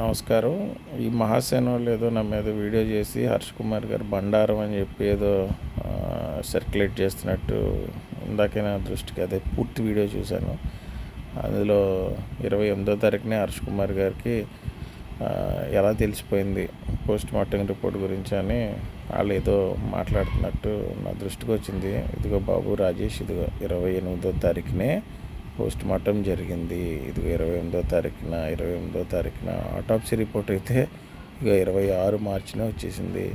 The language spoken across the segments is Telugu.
నమస్కారం. ఈ మహాసేన వాళ్ళు ఏదో నా మీద వీడియో చేసి హర్ష్ కుమార్ గారు బండారం అని చెప్పి ఏదో సర్క్యులేట్ చేస్తున్నట్టు ఇందాకే నా దృష్టికి అదే పూర్తి వీడియో చూశాను. అందులో ఇరవై ఎనిమిదో తారీఖునే హర్ష్ కుమార్ గారికి ఎలా తెలిసిపోయింది పోస్ట్ మార్టం రిపోర్ట్ గురించి అని వాళ్ళు ఏదో మాట్లాడుతున్నట్టు నా దృష్టికి వచ్చింది. ఇదిగో బాబు రాజేష్ ఇదిగో ఇరవై ఎనిమిదో తారీఖునే పోస్ట్ మార్టం జరిగింది. ఇదిగో ఇరవై ఎనిమిదో తారీఖున ఇరవై ఎనిమిదో తారీఖున ఆటోప్సీ రిపోర్ట్ అయితే ఇక ఇరవై ఆరు మార్చిన వచ్చేసింది.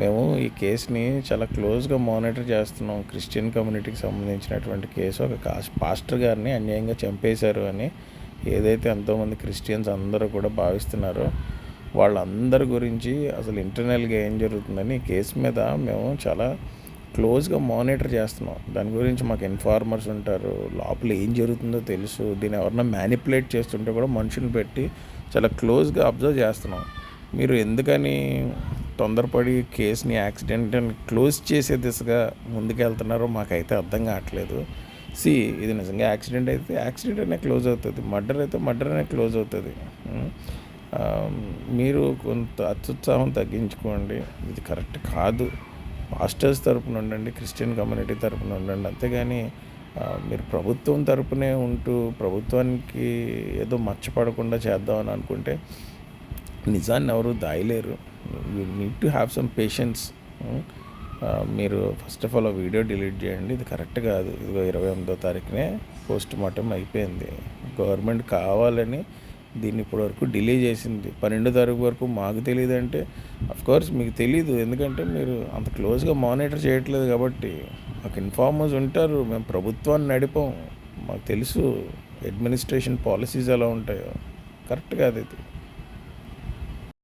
మేము ఈ కేసుని చాలా క్లోజ్గా మానిటర్ చేస్తున్నాం. క్రిస్టియన్ కమ్యూనిటీకి సంబంధించినటువంటి కేసు. ఒక కాస్ పాస్టర్ గారిని అన్యాయంగా చంపేశారు అని ఏదైతే ఎంతోమంది క్రిస్టియన్స్ అందరూ కూడా భావిస్తున్నారో వాళ్ళందరి గురించి అసలు ఇంటర్నల్గా ఏం జరుగుతుందని ఈ కేసు మీద మేము చాలా క్లోజ్గా మానిటర్ చేస్తున్నాం. దాని గురించి మాకు ఇన్ఫార్మర్స్ ఉంటారు. లోపల ఏం జరుగుతుందో తెలుసు. దీన్ని ఎవరన్నా మ్యానిపులేట్ చేస్తుంటే కూడా మనుషులు పెట్టి చాలా క్లోజ్గా అబ్జర్వ్ చేస్తున్నాం. మీరు ఎందుకని తొందరపడి కేసుని యాక్సిడెంట్ అని క్లోజ్ చేసే దిశగా ముందుకెళ్తున్నారో మాకైతే అర్థం కావట్లేదు. సి ఇది నిజంగా యాక్సిడెంట్ అయితే యాక్సిడెంట్ అనే క్లోజ్ అవుతుంది. మర్డర్ అయితే మర్డర్ అనే క్లోజ్ అవుతుంది. మీరు కొంత అత్యుత్సాహం తగ్గించుకోండి. ఇది కరెక్ట్ కాదు. పాస్టర్స్ తరపున ఉండండి క్రిస్టియన్ కమ్యూనిటీ తరపున ఉండండి. అంతేగాని మీరు ప్రభుత్వం తరపునే ఉంటూ ప్రభుత్వానికి ఏదో మచ్చపడకుండా చేద్దామని అనుకుంటే నిజాన్ని ఎవరు దాయలేరు. You need to have some patience. మీరు ఫస్ట్ ఆఫ్ ఆల్ ఆ వీడియో డిలీట్ చేయండి. ఇది కరెక్ట్ కాదు. ఇదిగో ఇరవై ఎనిమిదో తారీఖునే పోస్ట్ మార్టం అయిపోయింది. గవర్నమెంట్ కావాలని దీన్ని ఇప్పటివరకు డిలే చేసింది. పన్నెండో తారీఖు వరకు మాకు తెలియదు అంటే కోర్స్ మీకు తెలియదు ఎందుకంటే మీరు అంత క్లోజ్గా మానిటర్ చేయట్లేదు కాబట్టి మాకు ఇన్ఫార్మర్స్ ఉంటారు. మేము ప్రభుత్వాన్ని నడిపాం. మాకు తెలుసు అడ్మినిస్ట్రేషన్ పాలసీస్ ఎలా ఉంటాయో. కరెక్ట్ కాదు ఇది